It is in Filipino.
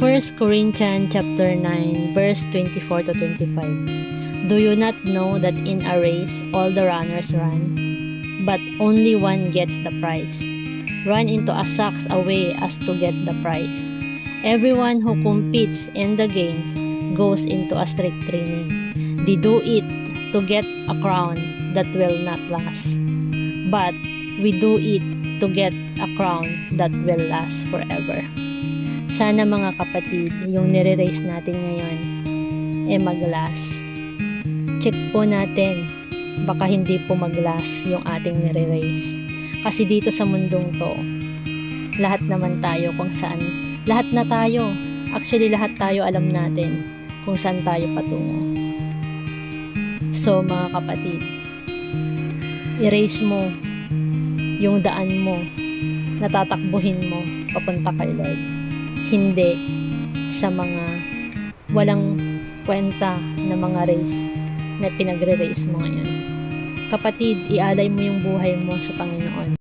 1 Corinthians chapter 9 verse 24 to 25. Do you not know that in a race all the runners run, but only one gets the prize? Run into a way as to get the prize. Everyone who competes in the games goes into a strict training. They do it to get a crown that will not last. But we do it to get a crown that will last forever. Sana mga kapatid, yung nire-race natin ngayon, eh mag-last. Check po natin, baka hindi po mag-last yung ating nire-race. Kasi dito sa mundong to, lahat naman tayo kung saan, lahat na tayo, actually lahat tayo alam natin kung saan tayo patungo. So mga kapatid, erase mo yung daan mo, natatakbuhin mo papunta kay Lord. Hindi sa mga walang kwenta na mga race na pinagre-race mo ngayon. Kapatid, ialay mo yung buhay mo sa Panginoon.